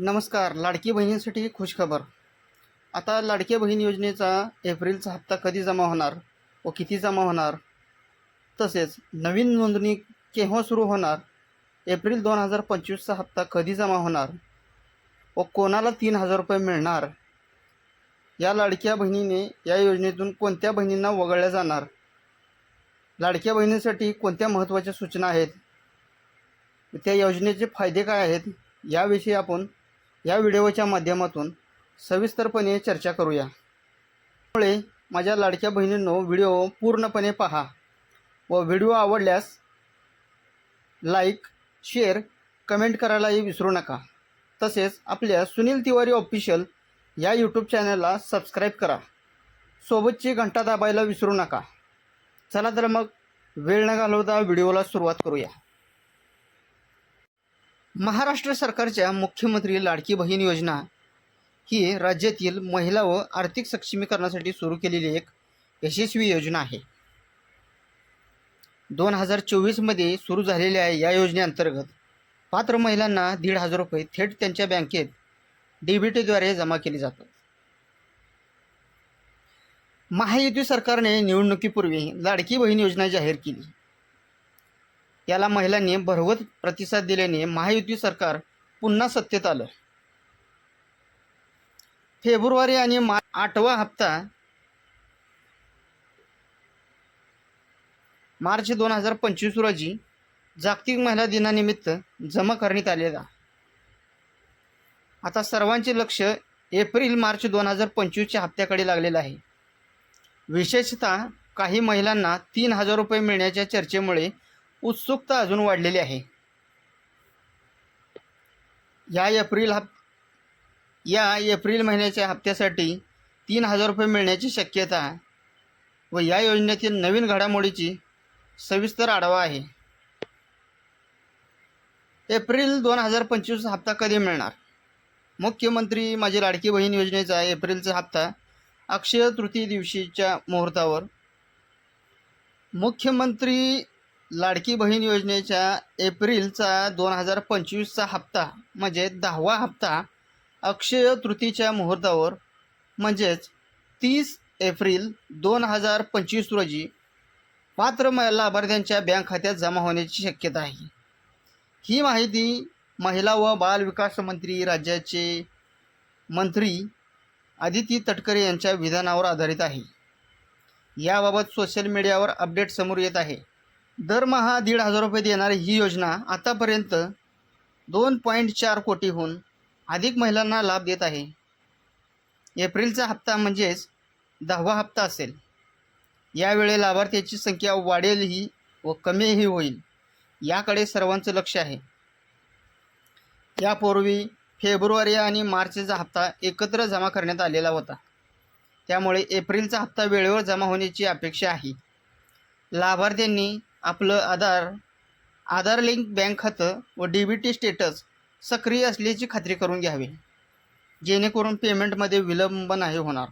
नमस्कार लाडकी बहिणींसाठी खुशखबर आता लाडक्या बहीण योजनेचा एप्रिलचा हप्ता कधी जमा होणार व किती जमा होणार? तसेच नवीन नोंदणी केव्हा सुरू होणार? एप्रिल दोन हजार पंचवीसचा हप्ता कधी जमा होणार? व कोणाला तीन हजार रुपये मिळणार? या लाडक्या बहिणीने या योजनेतून कोणत्या बहिणींना वगळल्या जाणार? लाडक्या बहिणींसाठी कोणत्या महत्त्वाच्या सूचना आहेत? त्या योजनेचे फायदे काय आहेत? याविषयी आपण या व्हिडिओच्या माध्यमातून सविस्तरपणे चर्चा करूया. त्यामुळे माझ्या लाडक्या बहिणींनो व्हिडिओ पूर्णपणे पहा व व्हिडिओ आवडल्यास लाईक शेअर कमेंट करायलाही विसरू नका. तसेच आपल्या सुनील तिवारी ऑफिशियल या यूट्यूब चॅनलला सबस्क्राईब करा. सोबतची घंटा दाबायला विसरू नका. चला तर मग वेळ न घालवता व्हिडिओला सुरुवात करूया. महाराष्ट्र सरकारच्या मुख्यमंत्री लाडकी बहीण योजना ही राज्यातील महिला व आर्थिक सक्षमीकरणासाठी सुरू केलेली एक यशस्वी योजना आहे. दोन हजार चोवीसमध्ये सुरू झालेल्या या योजनेअंतर्गत पात्र महिलांना दीड हजार रुपये थेट त्यांच्या बँकेत डी जमा केले जातात. महायुती सरकारने निवडणुकीपूर्वी लाडकी बहीण योजना जाहीर केली. याला महिलांनी भरवत प्रतिसाद दिल्याने महायुती सरकार पुन्हा सत्तेत आलं. फेब्रुवारी आणि मा आठवा हप्ता मार्च दोन हजार पंचवीस रोजी जागतिक महिला दिनानिमित्त जमा करण्यात आलेला. आता सर्वांचे लक्ष एप्रिल मार्च दोन हजार पंचवीसच्या हप्त्याकडे लागलेलं आहे. विशेषतः काही महिलांना तीन हजार रुपये मिळण्याच्या चर्चेमुळे उत्सुकता अजून वाढलेली आहे. या एप्रिल हप या एप्रिल महिन्याच्या हप्त्यासाठी तीन हजार रुपये मिळण्याची शक्यता व या योजनेतील नवीन घडामोडीची सविस्तर आढावा आहे. एप्रिल दोन हजार पंचवीस हप्ता कधी मिळणार? मुख्यमंत्री माझी लाडकी बहीण योजनेचा एप्रिलचा हप्ता अक्षय तृतीय दिवशीच्या मुहूर्तावर. मुख्यमंत्री लाडकी बहीण योजनेच्या एप्रिलचा दोन हजार पंचवीसचा हप्ता म्हणजे दहावा हप्ता अक्षय तृतीच्या मुहूर्तावर म्हणजेच तीस एप्रिल दोन हजार पंचवीस रोजी पात्र म लाभार्थ्यांच्या बँक खात्यात जमा होण्याची शक्यता आहे. ही माहिती महिला व बाल विकास मंत्री राज्याचे मंत्री आदिती तटकरे यांच्या विधानावर आधारित आहे. याबाबत सोशल मीडियावर अपडेट समोर येत आहे. दरमहा दीड हजार रुपये देणारी ही योजना आतापर्यंत दोन पॉईंट चार कोटीहून अधिक महिलांना लाभ देत आहे. एप्रिलचा हप्ता म्हणजेच दहावा हप्ता असेल. यावेळी लाभार्थ्याची संख्या वाढेलही व कमीही होईल याकडे सर्वांचं लक्ष आहे. यापूर्वी फेब्रुवारी आणि मार्चचा हप्ता एकत्र जमा करण्यात आलेला होता. त्यामुळे एप्रिलचा हप्ता वेळेवर जमा होण्याची अपेक्षा आहे. लाभार्थ्यांनी आपलं आधार आधार लिंक बँक खातं व डी बी टी स्टेटस सक्रिय असल्याची खात्री करून घ्यावी जेणेकरून पेमेंटमध्ये विलंब नाही होणार.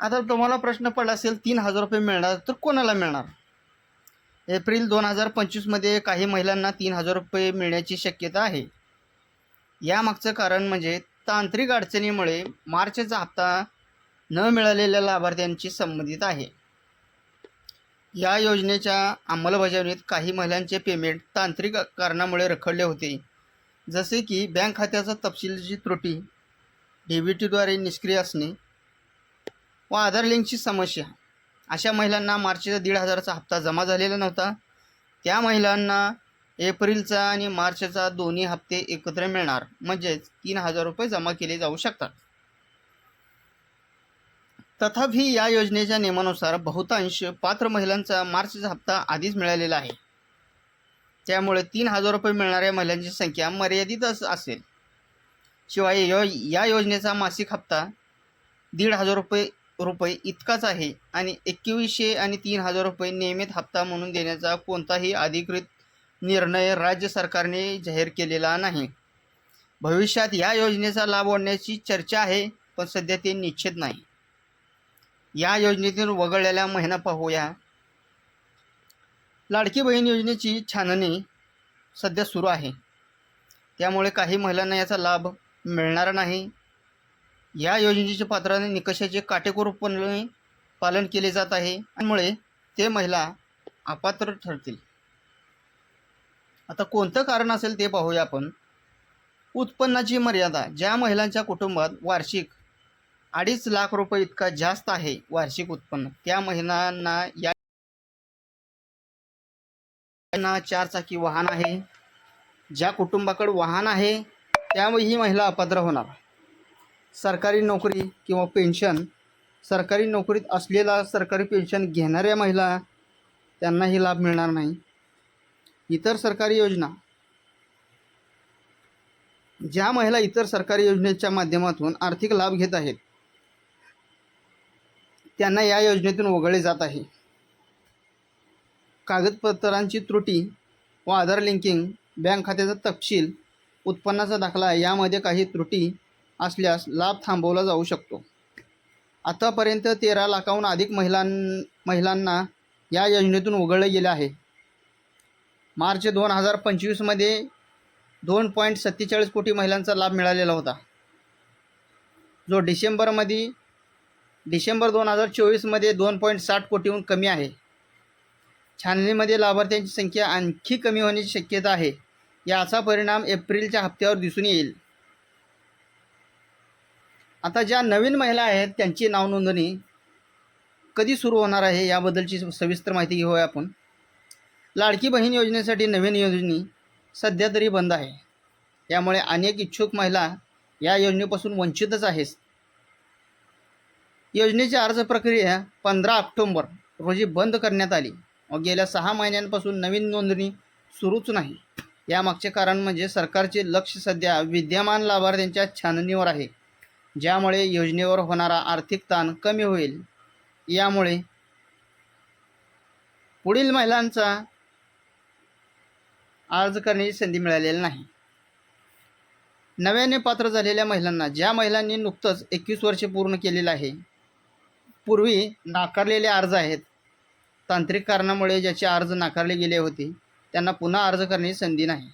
आता तुम्हाला प्रश्न पडला असेल तीन हजार रुपये मिळणार तर कोणाला मिळणार? एप्रिल दोन हजार पंचवीसमध्ये काही महिलांना तीन हजार रुपये मिळण्याची शक्यता आहे. यामागचं कारण म्हणजे तांत्रिक अडचणीमुळे मार्चचा हप्ता न मिळालेल्या लाभार्थ्यांची संबंधित आहे. या योजनेच्या अंमलबजावणीत काही महिलांचे पेमेंट तांत्रिक कारणामुळे रखडले होते. जसे की बँक खात्याचा तपशीलची त्रुटी डी बी निष्क्रिय असणे व आधार लिंकची समस्या. अशा महिलांना मार्चचा दीड हजाराचा हप्ता जमा झालेला नव्हता. त्या महिलांना एप्रिलचा आणि मार्चचा दोन्ही हप्ते एकत्र मिळणार. म्हणजेच तीन हजार रुपये जमा केले जाऊ शकतात. तथापि या योजनेच्या नियमानुसार बहुतांश पात्र महिलांचा मार्चचा हप्ता आधीच मिळालेला आहे. त्यामुळे तीन हजार रुपये मिळणाऱ्या महिलांची संख्या मर्यादितच असेल. शिवाय यो या योजनेचा मासिक हप्ता दीड हजार रुपये रुपये इतकाच आहे आणि एकवीसशे आणि तीन हजार रुपये नियमित हप्ता म्हणून देण्याचा कोणताही अधिकृत निर्णय राज्य सरकारने जाहीर केलेला नाही. भविष्यात या योजनेचा लाभ ओढण्याची चर्चा आहे पण सध्या ते निश्चित नाही. या योजनेतून वगळलेल्या महिना पाहूया. लाडकी बहीण योजनेची छाननी सध्या सुरू आहे. त्यामुळे काही महिलांना याचा लाभ मिळणार नाही. या योजनेच्या पात्राने निकषाचे काटेकोरपणे पालन केले जात आहे. त्यामुळे ते महिला अपात्र ठरतील. आता कोणतं कारण असेल ते पाहूया आपण. उत्पन्नाची मर्यादा ज्या महिलांच्या कुटुंबात वार्षिक अडीच लाख रुपये इतका जास्त आहे वार्षिक उत्पन्न. त्या महिलांना या चारचाकी चार चाकी वाहन आहे. ज्या कुटुंबाकडे वाहन आहे त्यामुळे ही महिला अपात्र होणार. सरकारी नोकरी किंवा पेन्शन सरकारी नोकरीत असलेला सरकारी पेन्शन घेणाऱ्या महिला त्यांनाही लाभ मिळणार नाही. इतर सरकारी योजना. ज्या महिला इतर सरकारी योजनेच्या माध्यमातून आर्थिक लाभ घेत आहेत त्यांना या योजनेतून वगळले जात आहे. कागदपत्रांची त्रुटी व आधार लिंकिंग बँक खात्याचा तपशील उत्पन्नाचा दाखला यामध्ये काही त्रुटी असल्यास लाभ थांबवला जाऊ शकतो. आतापर्यंत तेरा लाखाहून अधिक महिलां महिलांना या योजनेतून वगळले गेले आहे. मार्च दोन हजार पंचवीसमध्ये दोन पॉईंट सत्तेचाळीस कोटी महिलांचा लाभ मिळालेला होता. जो डिसेंबरमध्ये डिसेंबर दोन हजार चोवीसमध्ये दोन पॉईंट साठ कोटीहून कमी आहे. छाननीमध्ये लाभार्थ्यांची संख्या आणखी कमी होण्याची शक्यता आहे. याचा परिणाम एप्रिलच्या हप्त्यावर दिसून येईल. आता ज्या नवीन महिला आहेत त्यांची नावनोंदणी कधी सुरू होणार आहे याबद्दलची सविस्तर माहिती घेऊया आपण. लाडकी बहीण योजनेसाठी नवीन योजने सध्या तरी बंद आहे. यामुळे अनेक इच्छुक महिला या योजनेपासून वंचितच आहेत. योजनेची अर्ज प्रक्रिया पंधरा ऑक्टोंबर रोजी बंद करण्यात आली. व गेल्या सहा महिन्यांपासून नवीन नोंदणी सुरूच नाही. यामागचे कारण म्हणजे सरकारचे लक्ष सध्या विद्यमान लाभार्थ्यांच्या छाननीवर आहे. ज्यामुळे योजनेवर होणारा आर्थिक ताण कमी होईल. यामुळे पुढील महिलांचा अर्ज करण्याची संधी मिळालेली नाही. नव्याने पात्र झालेल्या महिलांना ज्या महिलांनी नुकतंच एकवीस वर्षे पूर्ण केलेलं आहे पूर्वी नाकारलेले अर्ज आहेत. तांत्रिक कारणामुळे ज्याचे अर्ज नाकारले गेले होते त्यांना पुन्हा अर्ज करण्याची संधी नाही.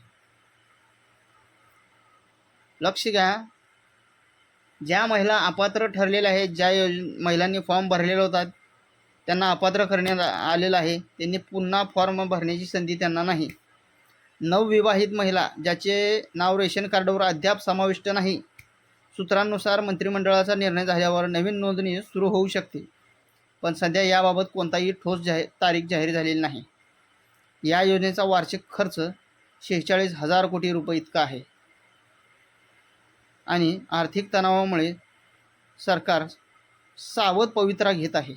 लक्ष घ्या. ज्या महिला अपात्र ठरलेल्या आहेत ज्या योज महिलांनी फॉर्म भरलेला होता त्यांना अपात्र करण्यात आलेलं आहे त्यांनी पुन्हा फॉर्म भरण्याची संधी त्यांना नाही. नवविवाहित महिला ज्याचे नाव रेशन कार्डवर अद्याप समाविष्ट नाही सूत्रांनुसार मंत्रिमंडळाचा निर्णय झाल्यावर नवीन नोंदणी सुरू होऊ शकते पण सध्या याबाबत कोणताही ठोस जाहीर तारीख जाहीर झालेली नाही. या योजनेचा वार्षिक खर्च शेहेचाळीस हजार कोटी रुपये इतका आहे. आणि आर्थिक तणावामुळे सरकार सावध पवित्रा घेत आहे.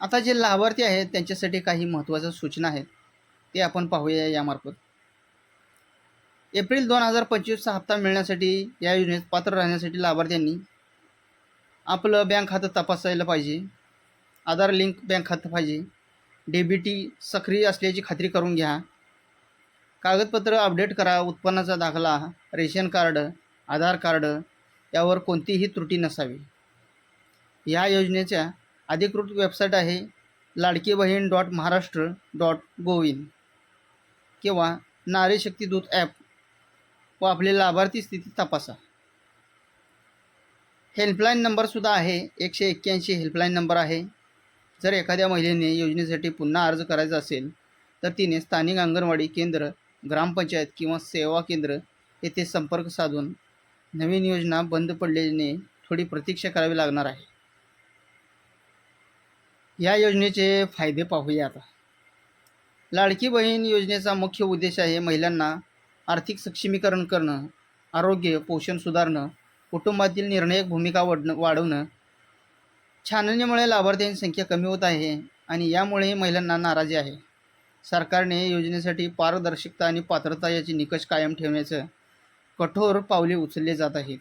आता जे लाभार्थी आहेत त्यांच्यासाठी काही महत्त्वाच्या सूचना आहेत ते आपण पाहूया यामार्फत. एप्रिल दोन हजार पंचवीसचा हप्ता मिळण्यासाठी या योजनेत पात्र राहण्यासाठी लाभार्थ्यांनी आपलं बँक खातं तपासायला पाहिजे. आधार लिंक बँक खातं पाहिजे. डी बी टी सक्रिय असल्याची खात्री करून घ्या. कागदपत्र अपडेट करा. उत्पन्नाचा दाखला रेशन कार्ड आधार कार्ड यावर कोणतीही त्रुटी नसावी. या योजनेच्या अधिकृत वेबसाईट आहे लाडकी बहीण डॉट महाराष्ट्र डॉट गोविन किंवा नारी शक्ती दूत ॲप व आपली लाभार्थी स्थिती तपासा. हेल्पलाईन नंबरसुद्धा आहे. एकशे एक्क्याऐंशी हेल्पलाईन नंबर आहे. जर एखाद्या महिलेने योजनेसाठी पुन्हा अर्ज करायचा असेल तर तिने स्थानिक अंगणवाडी केंद्र ग्रामपंचायत किंवा सेवा केंद्र येथे संपर्क साधून नवीन योजना बंद पडल्याने थोडी प्रतीक्षा करावी लागणार आहे. या योजनेचे फायदे पाहूया आता. लाडकी बहीण योजनेचा मुख्य उद्देश आहे महिलांना आर्थिक सक्षमीकरण करणं आरोग्य पोषण सुधारणं कुटुंबातील निर्णायक भूमिका वाढणं वाढवणं छाननीमुळे लाभार्थ्यांची संख्या कमी होत आहे आणि यामुळे महिलांना नाराजी आहे. सरकारने योजनेसाठी पारदर्शकता आणि पात्रता याची निकष कायम ठेवण्याचं कठोर पावले उचलले जात आहेत.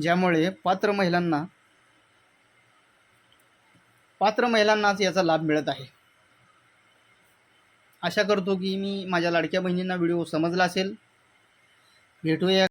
ज्यामुळे पात्र महिलांना पात्र महिलांनाच याचा लाभ मिळत आहे. आशा करतो की मी माझ्या लाडक्या बहिणींना व्हिडिओ समजला असेल. भेटूया.